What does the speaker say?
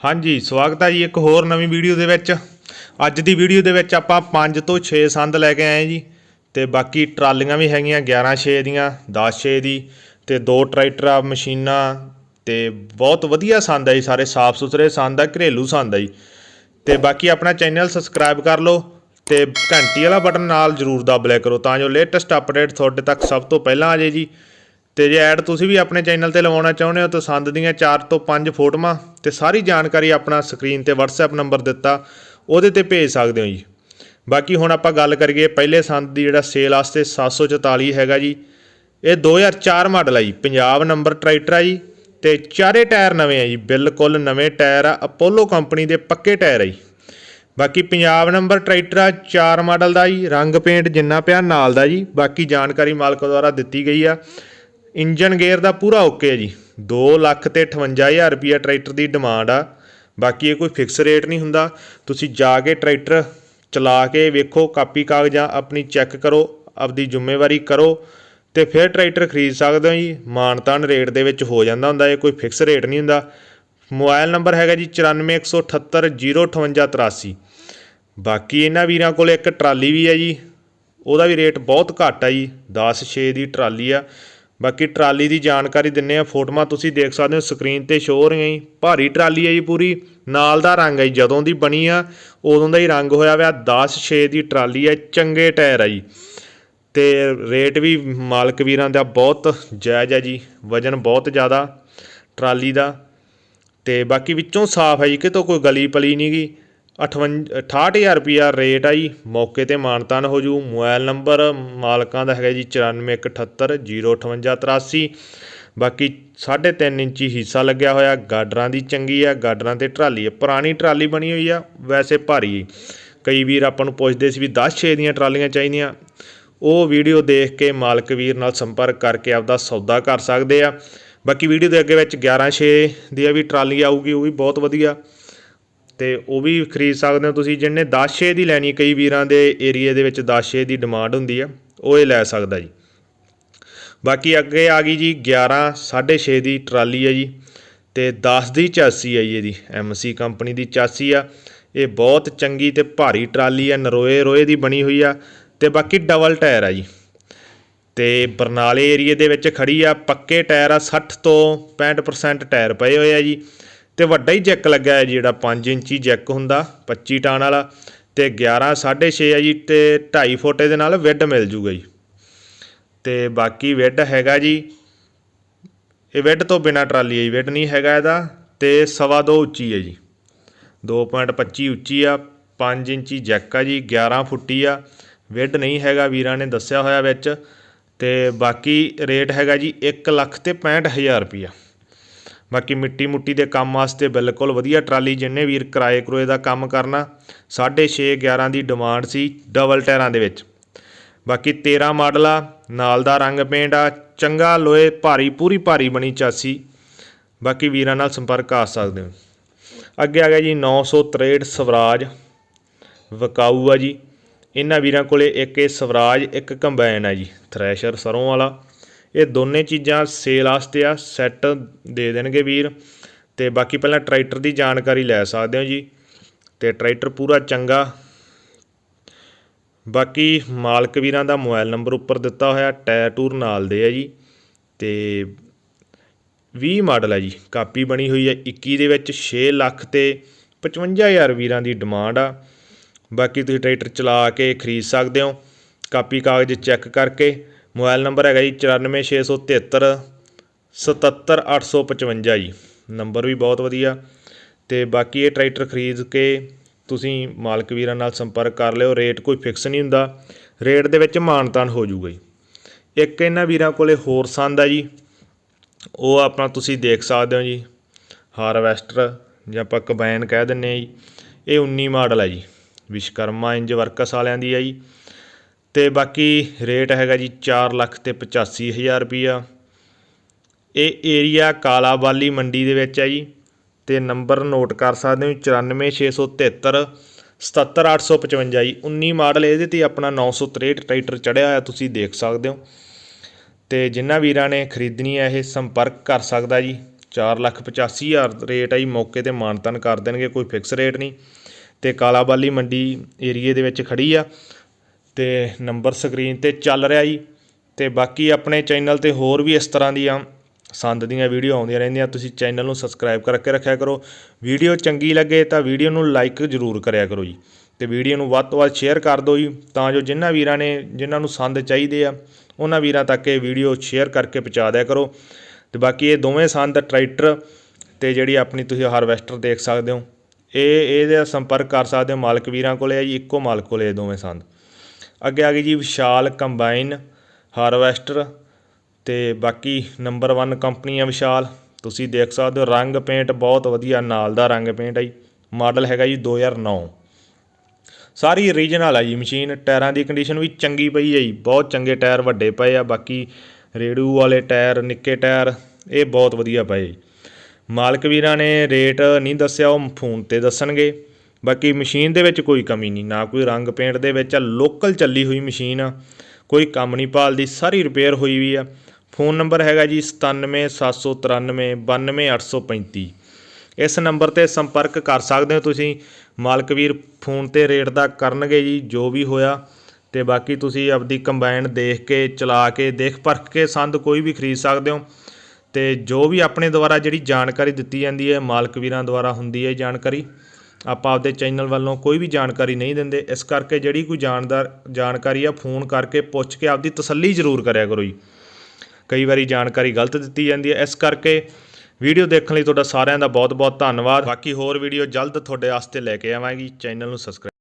ਹਾਂਜੀ, ਸਵਾਗਤ ਹੈ ਜੀ ਇੱਕ ਹੋਰ ਨਵੀਂ ਵੀਡੀਓ ਦੇ ਵਿੱਚ। ਅੱਜ ਦੀ ਵੀਡੀਓ ਦੇ ਵਿੱਚ ਆਪਾਂ 5 ਤੋਂ 6 ਸੰਦ ਲੈ ਕੇ ਆਏ ਜੀ, ਤੇ ਬਾਕੀ ਟਰਾਲੀਆਂ ਵੀ ਹੈਗੀਆਂ 11 6 ਦੀਆਂ 10 6 ਦੀ, ਤੇ ਦੋ ਟਰੈਕਟਰ ਆ, ਮਸ਼ੀਨਾਂ, ਤੇ ਬਹੁਤ ਵਧੀਆ ਸੰਦ ਹੈ ਜੀ, ਸਾਰੇ ਸਾਫ਼ ਸੁਥਰੇ ਸੰਦ ਆ, ਘਰੇਲੂ ਸੰਦ ਆ ਜੀ। ਤੇ ਬਾਕੀ ਆਪਣਾ ਚੈਨਲ ਸਬਸਕ੍ਰਾਈਬ ਕਰ ਲਓ, ਤੇ ਘੰਟੀ ਵਾਲਾ ਬਟਨ ਨਾਲ ਜਰੂਰ ਦਬ ਲਿਆ ਕਰੋ, ਤਾਂ ਜੋ ਲੇਟੈਸਟ ਅਪਡੇਟ ਤੁਹਾਡੇ ਤੱਕ ਸਭ ਤੋਂ ਪਹਿਲਾਂ ਆ ਜੇ ਜੀ। ਤੇ ਜੇ ਐਡ ਤੁਸੀਂ ਵੀ ਆਪਣੇ ਚੈਨਲ ਤੇ ਲਵਾਉਣਾ ਚਾਹੁੰਦੇ ਹੋ ਤਾਂ ਸੰਦ ਦੀਆਂ 4 ਤੋਂ 5 ਫੋਟੋਆਂ ਤੇ ਸਾਰੀ ਜਾਣਕਾਰੀ ਆਪਣਾ ਸਕਰੀਨ ਤੇ WhatsApp ਨੰਬਰ ਦਿੱਤਾ, ਉਹਦੇ ਤੇ ਭੇਜ ਸਕਦੇ ਹੋ ਜੀ। ਬਾਕੀ ਹੁਣ ਆਪਾਂ ਗੱਲ ਕਰੀਏ ਪਹਿਲੇ ਸੰਦ ਦੀ ਜਿਹੜਾ ਸੇਲ ਵਾਸਤੇ 744 ਹੈਗਾ ਜੀ। ਇਹ 2004 ਮਾਡਲ ਆ ਜੀ, ਪੰਜਾਬ ਨੰਬਰ ਟਰੈਕਟਰ ਆ ਜੀ ਤੇ ਚਾਰੇ ਟਾਇਰ ਨਵੇਂ ਆ ਜੀ, ਬਿਲਕੁਲ ਨਵੇਂ ਟਾਇਰ ਆ ਅਪੋਲੋ ਕੰਪਨੀ ਦੇ ਪੱਕੇ ਟਾਇਰ ਆ ਜੀ। ਬਾਕੀ ਪੰਜਾਬ ਨੰਬਰ ਟਰੈਕਟਰ ਆ 4 ਮਾਡਲ ਦਾ ਜੀ, ਰੰਗ ਪੇਂਟ ਜਿੰਨਾ ਪਿਆ ਨਾਲ ਦਾ ਜੀ, ਬਾਕੀ ਜਾਣਕਾਰੀ ਮਾਲਕ ਦੁਆਰਾ ਦਿੱਤੀ ਗਈ ਆ। ਇੰਜਨ ਗੇਅਰ ਦਾ ਪੂਰਾ ਓਕੇ ਹੈ ਜੀ। 2 ਲੱਖ ਤੇ 58000 ਰੁਪਿਆ ਟਰੈਕਟਰ ਦੀ ਡਿਮਾਂਡ ਆ। ਬਾਕੀ ਇਹ ਕੋਈ ਫਿਕਸ ਰੇਟ ਨਹੀਂ ਹੁੰਦਾ। ਤੁਸੀਂ ਜਾ ਕੇ ਟਰੈਕਟਰ ਚਲਾ ਕੇ ਵੇਖੋ, ਕਾਪੀ ਕਾਗਜ਼ਾਂ ਆਪਣੀ ਚੈੱਕ ਕਰੋ, ਆਪਦੀ ਜ਼ਿੰਮੇਵਾਰੀ ਕਰੋ ਤੇ ਫਿਰ ਟਰੈਕਟਰ ਖਰੀਦ ਸਕਦੇ ਹੋ ਜੀ। ਮਾਨਤਾਨ ਰੇਟ ਦੇ ਵਿੱਚ ਹੋ ਜਾਂਦਾ ਹੁੰਦਾ, ਇਹ ਕੋਈ ਫਿਕਸ ਰੇਟ ਨਹੀਂ ਹੁੰਦਾ। ਮੋਬਾਈਲ ਨੰਬਰ ਹੈਗਾ ਜੀ 9417805883 ਬਾਕੀ ਇਹਨਾਂ ਵੀਰਾਂ ਕੋਲ ਇੱਕ ਟਰਾਲੀ ਵੀ ਹੈ ਜੀ। ਉਹਦਾ ਵੀ ਰੇਟ ਬਹੁਤ ਘੱਟ ਆ ਜੀ। 10 6 ਦੀ ਟਰਾਲੀ ਆ। ਬਾਕੀ ਟਰਾਲੀ ਦੀ ਜਾਣਕਾਰੀ ਦਿੰਨੇ ਆ, ਫੋਟੋਆਂ ਤੁਸੀਂ ਦੇਖ ਸਕਦੇ ਹੋ, ਸਕਰੀਨ ਤੇ ਸ਼ੋ ਹੋ ਰਹੀਆਂ ਜੀ। ਭਾਰੀ ਟਰਾਲੀ ਹੈ ਜੀ ਪੂਰੀ, ਨਾਲ ਦਾ ਰੰਗ ਹੈ ਜੀ, ਜਦੋਂ ਦੀ ਬਣੀ ਆ, ਉਦੋਂ ਦਾ ਹੀ ਰੰਗ ਹੋਇਆ ਹੋਇਆ 10 6 ਦੀ ਟਰਾਲੀ ਹੈ, ਚੰਗੇ ਟਾਇਰ ਆ ਜੀ। ਤੇ ਰੇਟ ਵੀ ਮਾਲਕ ਵੀਰਾਂ ਦਾ ਬਹੁਤ ਜਾਇਜ਼ ਹੈ ਜੀ, ਵਜਨ ਬਹੁਤ ਜ਼ਿਆਦਾ ਟਰਾਲੀ ਦਾ। ਤੇ ਬਾਕੀ ਵਿੱਚੋਂ ਸਾਫ਼ ਹੈ ਜੀ, ਕਿਤੋਂ ਕੋਈ ਗਲੀ ਪਲੀ ਨਹੀਂ ਗੀ 58 68000 ਰੁਪਿਆ ਰੇਟ ਆ ਜੀ। ਮੌਕੇ ਤੇ ਮਾਨਤਾਨ ਹੋ ਜੂ। ਮੋਬਾਈਲ ਨੰਬਰ ਮਾਲਕਾਂ ਦਾ ਹੈਗਾ ਜੀ 9417058083 ਬਾਕੀ 3.5 ਇੰਚੀ ਹਿੱਸਾ ਲੱਗਿਆ ਹੋਇਆ। ਗਾਡਰਾਂ ਦੀ ਚੰਗੀ ਆ। ਗਾਡਰਾਂ ਤੇ ਟਰਾਲੀ ਆ। ਪੁਰਾਣੀ ਟਰਾਲੀ ਬਣੀ ਹੋਈ ਆ। ਵੈਸੇ ਭਾਰੀ ਕਈ ਵੀਰ ਆਪਾਂ ਨੂੰ ਪੁੱਛਦੇ ਸੀ ਵੀ 10 6 ਦੀਆਂ ਟਰਾਲੀਆਂ ਚਾਹੀਦੀਆਂ। ਉਹ ਵੀਡੀਓ ਦੇਖ ਕੇ ਮਾਲਕ ਵੀਰ ਨਾਲ ਸੰਪਰਕ ਕਰਕੇ ਆਪਦਾ ਸੌਦਾ ਕਰ ਸਕਦੇ ਆ। ਬਾਕੀ ਵੀਡੀਓ ਦੇ ਅੱਗੇ ਵਿੱਚ 11 6 ਦੀ ਵੀ ਟਰਾਲੀ ਆਊਗੀ। ਉਹ ਵੀ ਬਹੁਤ ਵਧੀਆ। ਤੇ ਉਹ ਵੀ ਖਰੀਦ ਸਕਦੇ ਹੋ ਤੁਸੀਂ। ਜਿਹਨੇ 10 6 ਦੀ ਲੈਣੀ ਕਈ ਵੀਰਾਂ ਦੇ ਏਰੀਆ ਦੇ ਵਿੱਚ 10 6 ਦੀ ਡਿਮਾਂਡ ਹੁੰਦੀ ਆ ਉਹ ਇਹ ਲੈ ਸਕਦਾ ਜੀ। ਬਾਕੀ ਅੱਗੇ ਆ ਗਈ ਜੀ 11 6.5 ਦੀ ਟਰਾਲੀ ਹੈ ਜੀ ਤੇ 10 ਦੀ ਚਾਸੀ ਹੈ ਜੀ ਇਹਦੀ ਐਮਸੀ ਕੰਪਨੀ ਦੀ ਚਾਸੀ ਆ। ਇਹ ਬਹੁਤ ਚੰਗੀ ਤੇ ਭਾਰੀ ਟਰਾਲੀ ਆ ਨਰੋਏ ਰੋਏ ਦੀ ਬਣੀ ਹੋਈ ਆ ਤੇ ਬਾਕੀ ਡਬਲ ਟਾਇਰ ਆ ਜੀ। ਤੇ ਬਰਨਾਲੇ ਏਰੀਏ ਦੇ ਵਿੱਚ ਖੜੀ ਆ, ਪੱਕੇ ਟਾਇਰ ਆ 60 ਤੋਂ 65% ਟਾਇਰ ਪਏ ਹੋਏ ਆ ਜੀ। ਤੇ ਵੱਡਾ ਹੀ ਜੈਕ ਲੱਗਾ ਹੈ ਜਿਹੜਾ 5 ਇੰਚੀ ਜੈਕ ਹੁੰਦਾ 25 ਟਨ ਵਾਲਾ, ਤੇ 11 6.5 ਹੈ ਜੀ, ਤੇ 2.5 ਫੁੱਟ ਦੇ ਨਾਲ ਵਿੱਡ ਮਿਲ ਜੂਗਾ ਜੀ। ਤੇ ਬਾਕੀ ਵਿੱਡ ਹੈਗਾ ਜੀ, ਇਹ ਵਿੱਡ ਤੋਂ ਬਿਨਾ ਟਰਾਲੀ ਹੈ ਜੀ, ਵਿੱਡ ਨਹੀਂ ਹੈਗਾ ਇਹਦਾ, ਤੇ ਸਵਾ ਦੋ ਉੱਚੀ ਹੈ ਜੀ। 2.25 ਉੱਚੀ ਆ 5 ਇੰਚੀ ਜੈਕ ਆ ਜੀ 11 ਫੁੱਟੀ ਆ, ਵਿੱਡ ਨਹੀਂ ਹੈਗਾ ਵੀਰਾਂ ਨੇ ਦੱਸਿਆ ਹੋਇਆ ਵਿੱਚ, ਤੇ ਬਾਕੀ ਰੇਟ ਹੈਗਾ ਜੀ 1 ਲੱਖ ਤੇ 65000 ਰੁਪਈਆ। ਬਾਕੀ ਮਿੱਟੀ ਮੁੱਟੀ ਦੇ ਕੰਮ ਵਾਸਤੇ ਬਿਲਕੁਲ ਵਧੀਆ ਟਰਾਲੀ ਜਿੰਨੇ ਵੀਰ ਕਿਰਾਏ ਕਰੋਏ ਦਾ ਕੰਮ ਕਰਨਾ 6.5 11 ਦੀ ਡਿਮਾਂਡ ਸੀ ਡਬਲ ਟਾਇਰਾਂ ਦੇ ਵਿੱਚ। ਬਾਕੀ 13 ਮਾਡਲ ਆ, ਨਾਲ ਦਾ ਰੰਗ ਪੇਂਟ ਆ, ਚੰਗਾ ਲੋਏ ਭਾਰੀ, ਪੂਰੀ ਭਾਰੀ ਬਣੀ ਚਾਸੀ। ਬਾਕੀ ਵੀਰਾਂ ਨਾਲ ਸੰਪਰਕ ਕਰ ਸਕਦੇ ਹੋ। ਅੱਗੇ ਆ ਗਿਆ ਜੀ 963 ਸਵਰਾਜ ਵਕਾਊ ਆ ਜੀ। ਇਹਨਾਂ ਵੀਰਾਂ ਕੋਲੇ ਇੱਕ ਇਹ ਸਵਰਾਜ, ਇੱਕ ਕੰਬਾਈਨ ਆ ਜੀ, ਥ੍ਰੈਸ਼ਰ ਸਰੋਂ ਵਾਲਾ। ਇਹ ਦੋਨੇ ਚੀਜ਼ਾਂ ਸੇਲ ਵਾਸਤੇ ਆ ਸੈੱਟ ਦੇ ਦੇਣਗੇ ਵੀਰ। ਤੇ ਬਾਕੀ ਪਹਿਲਾਂ ਟਰੈਕਟਰ ਦੀ ਜਾਣਕਾਰੀ ਲੈ ਸਕਦੇ ਹੋ ਜੀ। ਤੇ ਟਰੈਕਟਰ ਪੂਰਾ ਚੰਗਾ। ਬਾਕੀ ਮਾਲਕ ਵੀਰਾਂ ਦਾ ਮੋਬਾਈਲ ਨੰਬਰ ਉੱਪਰ ਦਿੱਤਾ ਹੋਇਆ ਟਾਇਰ ਟੂਰ ਨਾਲ ਦੇ ਆ ਜੀ। ਤੇ 20 ਮਾਡਲ ਹੈ ਜੀ, ਕਾਪੀ ਬਣੀ ਹੋਈ ਹੈ 21 ਦੇ ਵਿੱਚ 6 ਲੱਖ ਤੇ 55000 ਵੀਰਾਂ ਦੀ ਡਿਮਾਂਡ ਆ। ਬਾਕੀ ਤੁਸੀਂ ਟਰੈਕਟਰ ਚਲਾ ਕੇ ਖਰੀਦ ਸਕਦੇ ਹੋ। ਕਾਪੀ ਕਾਗਜ਼ ਚੈੱਕ ਕਰਕੇ ਮੋਬਾਈਲ ਨੰਬਰ ਹੈਗਾ ਜੀ 94673 77855 ਜੀ। ਨੰਬਰ ਵੀ ਬਹੁਤ ਵਧੀਆ ਤੇ ਬਾਕੀ ਇਹ ਟਰੈਕਟਰ ਖਰੀਦ ਕੇ ਤੁਸੀਂ ਮਾਲਕ ਵੀਰਾਂ ਨਾਲ ਸੰਪਰਕ ਕਰ ਲਿਓ, ਰੇਟ ਕੋਈ ਫਿਕਸ ਨਹੀਂ ਹੁੰਦਾ, ਰੇਟ ਦੇ ਵਿੱਚ ਮਾਨਤਾਨ ਹੋ ਜਾਊਗਾ ਜੀ। ਇੱਕ ਇਹਨਾਂ ਵੀਰਾਂ ਕੋਲੇ ਹੋਰ ਸੰਦ ਆ ਜੀ, ਉਹ ਆਪਣਾ ਤੁਸੀਂ ਦੇਖ ਸਕਦੇ ਹੋ ਜੀ, ਹਾਰਵੈਸਟਰ ਜਾਂ ਆਪਾਂ ਕੰਬਾਈਨ ਕਹਿ ਦਿੰਨੇ ਆ ਜੀ, ਇਹ 19 ਮਾਡਲ ਹੈ ਜੀ ਵਿਸ਼ਕਰਮਾ ਇੰਜ ਵਰਕਸ ਵਾਲਿਆਂ ਦੀ ਹੈ ਜੀ। ਤੇ ਬਾਕੀ ਰੇਟ ਹੈਗਾ ਜੀ 4 ਲੱਖ ਤੇ 85000 ਰੁਪਈਆ। ਇਹ ਏਰੀਆ ਕਾਲਾਬਾਲੀ ਮੰਡੀ ਦੇ ਵਿੱਚ ਹੈ ਜੀ ਤੇ ਨੰਬਰ ਨੋਟ ਕਰ ਸਕਦੇ ਹੋ 94673 77855 ਜੀ। 19 ਮਾਡਲ ਇਹਦੇ ਤੇ ਆਪਣਾ 963 ਟਰੈਕਟਰ ਚੜਿਆ ਹੋਇਆ ਤੁਸੀਂ ਦੇਖ ਸਕਦੇ ਹੋ। ਤੇ ਜਿਨ੍ਹਾਂ ਵੀਰਾਂ ਨੇ ਖਰੀਦਣੀ ਹੈ ਇਹ ਸੰਪਰਕ ਕਰ ਸਕਦਾ ਜੀ। 485000 ਰੇਟ ਹੈ ਜੀ, ਮੌਕੇ ਤੇ ਮਾਨਤਨ ਕਰ ਦੇਣਗੇ, ਕੋਈ ਫਿਕਸ ਰੇਟ ਨਹੀਂ। ਤੇ ਕਾਲਾਬਾਲੀ ਮੰਡੀ ਏਰੀਏ ਦੇ ਵਿੱਚ ਖੜੀ ਆ। ਤੇ ਨੰਬਰ ਸਕਰੀਨ ਤੇ ਚੱਲ ਰਿਹਾ ਜੀ। ਤੇ ਬਾਕੀ ਆਪਣੇ ਚੈਨਲ ਤੇ ਹੋਰ ਵੀ ਇਸ ਤਰ੍ਹਾਂ ਦੀਆਂ ਸੰਦ ਦੀਆਂ ਵੀਡੀਓ ਆਉਂਦੀਆਂ ਰਹਿੰਦੀਆਂ, ਤੁਸੀਂ ਚੈਨਲ ਨੂੰ ਸਬਸਕ੍ਰਾਈਬ ਕਰਕੇ ਰੱਖਿਆ ਕਰੋ। ਵੀਡੀਓ ਚੰਗੀ ਲੱਗੇ ਤਾਂ ਵੀਡੀਓ ਨੂੰ ਲਾਈਕ ਜ਼ਰੂਰ ਕਰਿਆ ਕਰੋ ਜੀ। ਤੇ ਵੀਡੀਓ ਨੂੰ ਵੱਧ ਤੋਂ ਵੱਧ ਸ਼ੇਅਰ ਕਰ ਦਿਓ ਜੀ, ਤਾਂ ਜੋ ਜਿਨ੍ਹਾਂ ਵੀਰਾਂ ਨੇ ਜਿਨ੍ਹਾਂ ਨੂੰ ਸੰਦ ਚਾਹੀਦੇ ਆ, ਉਹਨਾਂ ਵੀਰਾਂ ਤੱਕ ਇਹ ਵੀਡੀਓ ਸ਼ੇਅਰ ਕਰਕੇ ਪਹੁੰਚਾ ਦਿਆ ਕਰੋ। ਤੇ ਬਾਕੀ ਇਹ ਦੋਵੇਂ ਸੰਦ, ਟਰੈਕਟਰ ਤੇ ਜਿਹੜੀ ਆਪਣੀ ਤੁਸੀਂ ਹਾਰਵੈਸਟਰ ਦੇਖ ਸਕਦੇ ਹੋ, ਇਹ, ਇਹਦਾ ਸੰਪਰਕ ਕਰ ਸਕਦੇ ਹੋ ਮਾਲਕ ਵੀਰਾਂ ਕੋਲੇ ਆ ਜੀ, ਇੱਕੋ ਮਾਲਕ ਕੋਲੇ ਇਹ ਦੋਵੇਂ ਸੰਦ। ਅੱਗੇ ਆ ਗਈ ਜੀ ਵਿਸ਼ਾਲ ਕੰਬਾਈਨ ਹਾਰਵੈਸਟਰ ਤੇ ਬਾਕੀ ਨੰਬਰ 1 ਕੰਪਨੀ ਆ ਵਿਸ਼ਾਲ। ਤੁਸੀਂ ਦੇਖ ਸਕਦੇ ਹੋ ਰੰਗ ਪੇਂਟ ਬਹੁਤ ਵਧੀਆ, ਨਾਲ ਦਾ ਰੰਗ ਪੇਂਟ ਆ ਜੀ। ਮਾਡਲ ਹੈਗਾ ਜੀ 2009 ਸਾਰੀ ਰੀਜਨਲ ਆ ਜੀ ਮਸ਼ੀਨ। ਟਾਇਰਾਂ ਦੀ ਕੰਡੀਸ਼ਨ ਵੀ ਚੰਗੀ ਪਈ ਹੈ ਜੀ। ਬਹੁਤ ਚੰਗੇ ਟਾਇਰ ਵੱਡੇ ਪਏ ਆ। ਬਾਕੀ ਰੇੜੂ ਵਾਲੇ ਟਾਇਰ, ਨਿੱਕੇ ਟਾਇਰ, ਇਹ ਬਹੁਤ ਵਧੀਆ ਪਏ। ਜੀ ਮਾਲਕ ਵੀਰਾਂ ਨੇ ਰੇਟ ਨਹੀਂ ਦੱਸਿਆ, ਉਹ ਫੋਨ ਤੇ ਦੱਸਣਗੇ। ਬਾਕੀ ਮਸ਼ੀਨ ਦੇ ਵਿੱਚ ਕੋਈ ਕਮੀ ਨਹੀਂ, ਨਾ ਕੋਈ ਰੰਗ ਪੇਂਟ ਦੇ ਵਿੱਚ ਆ ਲੋਕਲ ਚੱਲੀ ਹੋਈ ਮਸ਼ੀਨ ਆ। ਕੋਈ ਕੰਮ ਨਹੀਂ, ਭਾਲਦੀ, ਸਾਰੀ ਰਿਪੇਅਰ ਹੋਈ ਵੀ ਆ। ਫੋਨ ਨੰਬਰ ਹੈਗਾ ਜੀ 97793 92835 ਇਸ ਨੰਬਰ ਤੇ ਸੰਪਰਕ ਕਰ ਸਕਦੇ ਹੋ ਤੁਸੀਂ। ਮਾਲਕ ਵੀਰ ਫੋਨ ਤੇ ਰੇਟ ਦਾ ਕਰਨਗੇ ਜੀ, ਜੋ ਵੀ ਹੋਇਆ। ਤੇ ਬਾਕੀ ਤੁਸੀਂ ਆਪਦੀ ਕੰਬਾਈਨ ਦੇਖ ਕੇ, ਚਲਾ ਕੇ, ਦੇਖ ਪਰਖ ਕੇ ਸੰਦ ਕੋਈ ਵੀ ਖਰੀਦ ਸਕਦੇ ਹੋ। ਤੇ ਜੋ ਵੀ ਆਪਣੇ ਦੁਆਰਾ ਜਿਹੜੀ ਜਾਣਕਾਰੀ ਦਿੱਤੀ ਜਾਂਦੀ ਹੈ, ਮਾਲਕ ਵੀਰਾਂ ਦੁਆਰਾ ਹੁੰਦੀ ਹੈ ਜਾਣਕਾਰੀ। ਆਪਾਂ ਆਪਦੇ ਚੈਨਲ ਵੱਲੋਂ ਕੋਈ ਵੀ ਜਾਣਕਾਰੀ ਨਹੀਂ ਦਿੰਦੇ, ਇਸ ਕਰਕੇ ਜਿਹੜੀ ਕੋਈ ਜਾਣਦਾਰ, ਜਾਣਕਾਰੀ ਆ, ਫੋਨ ਕਰਕੇ ਪੁੱਛ ਕੇ ਆਪਦੀ ਤਸੱਲੀ ਜ਼ਰੂਰ ਕਰਿਆ ਕਰੋ ਜੀ। ਕਈ ਵਾਰੀ ਜਾਣਕਾਰੀ ਗਲਤ ਦਿੱਤੀ ਜਾਂਦੀ ਹੈ, ਇਸ ਕਰਕੇ ਵੀਡੀਓ ਦੇਖਣ ਲਈ ਤੁਹਾਡਾ ਸਾਰਿਆਂ ਦਾ ਬਹੁਤ ਬਹੁਤ ਧੰਨਵਾਦ। ਬਾਕੀ ਹੋਰ ਵੀਡੀਓ ਜਲਦ ਤੁਹਾਡੇ ਵਾਸਤੇ ਲੈ ਕੇ ਆਵਾਂਗੀ ਚੈਨਲ ਨੂੰ ਸਬਸਕ੍ਰਾਈਬ